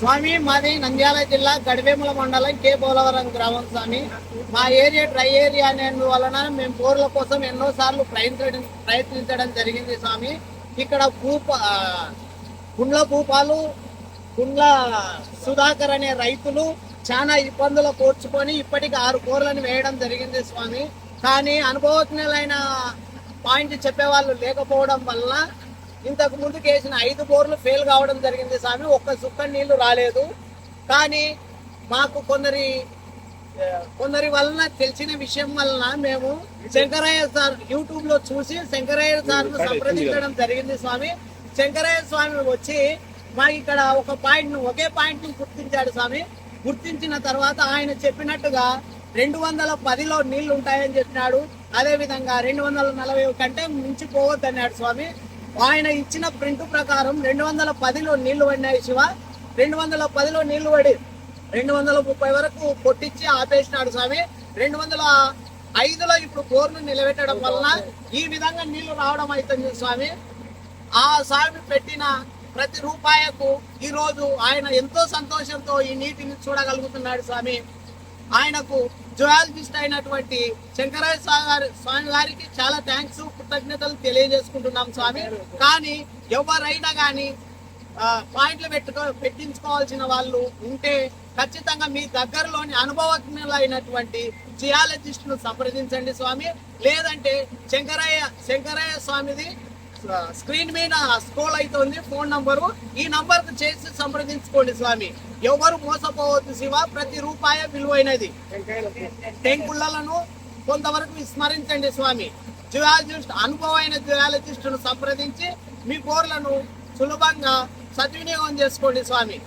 స్వామి మాది నంద్యాల జిల్లా గడివేముల మండలం కే. పోలవరం గ్రామం స్వామి. మా ఏరియా డ్రై ఏరియా వలన మేము బోర్ల కోసం ఎన్నో సార్లు ప్రయత్నించడం ప్రయత్నించడం జరిగింది స్వామి. ఇక్కడ భూప గుండ్ల భూపాలు గుండ్ల సుధాకర్ అనే రైతులు చాలా ఇబ్బందులు కోర్చుకొని ఇప్పటికి ఆరు కూరలను వేయడం జరిగింది స్వామి. కానీ అనుభవజ్ఞులైన పాయింట్ చెప్పేవాళ్ళు లేకపోవడం వల్ల ఇంతకు ముందు వేసిన ఐదు బోర్లు ఫెయిల్ కావడం జరిగింది స్వామి. ఒక్క సుక్క నీళ్ళు రాలేదు. కానీ మాకు కొందరి కొందరి వలన తెలిసిన విషయం వలన మేము శంకరయ్య సార్ యూట్యూబ్లో చూసి శంకరయ్య సార్ సంప్రదించడం జరిగింది స్వామి. శంకరయ్య స్వామి వచ్చి మాకు ఇక్కడ ఒక పాయింట్ను ఒకే పాయింట్ని గుర్తించాడు స్వామి. గుర్తించిన తర్వాత ఆయన చెప్పినట్టుగా రెండు వందల పదిలో నీళ్ళు ఉంటాయని చెప్పినాడు. అదే విధంగా రెండు వందల నలభై కంటే మించిపోవద్దు అన్నాడు స్వామి. ఆయన ఇచ్చిన ప్రింట్ ప్రకారం రెండు వందల పదిలో నీళ్ళు పడినాయి శివ. రెండు వందల పదిలో నీళ్ళు పడి రెండు వందల ముప్పై వరకు కొట్టించి ఆపేసినాడు స్వామి. రెండు వందల ఐదులో ఇప్పుడు బోర్ను నిలబెట్టడం వలన ఈ విధంగా నీళ్ళు రావడం అవుతుంది స్వామి. ఆ స్వామి పెట్టిన ప్రతి రూపాయకు ఈ రోజు ఆయన ఎంతో సంతోషంతో ఈ నీటిని చూడగలుగుతున్నాడు స్వామి. ఆయనకు జువాలజిస్ట్ అయినటువంటి శంకరాయ స్వామి స్వామి గారికి చాలా థ్యాంక్స్ కృతజ్ఞతలు తెలియజేసుకుంటున్నాం స్వామి. కానీ ఎవరైనా కానీ పాయింట్లు పెట్టుకో పెట్టించుకోవాల్సిన వాళ్ళు ఉంటే ఖచ్చితంగా మీ దగ్గరలోని అనుభవజ్ఞులైనటువంటి జియాలజిస్టును సంప్రదించండి స్వామి. లేదంటే శంకరయ్య శంకరయ్య స్వామిది స్క్రీన్ మీద స్క్రోల్ అవుతుంది ఫోన్ నంబరు. ఈ నంబర్కు చేసి సంప్రదించుకోండి స్వామి. ఎవరు మోసపోవద్దు శివ ప్రతి రూపాయ విలువైనది. టెంకుళ్ళను కొంతవరకు విస్మరించండి స్వామి. జియాలజిస్ట్ అనుభవమైన జియాలజిస్టును సంప్రదించి మీ బోర్లను సులభంగా సద్వినియోగం చేసుకోండి స్వామి.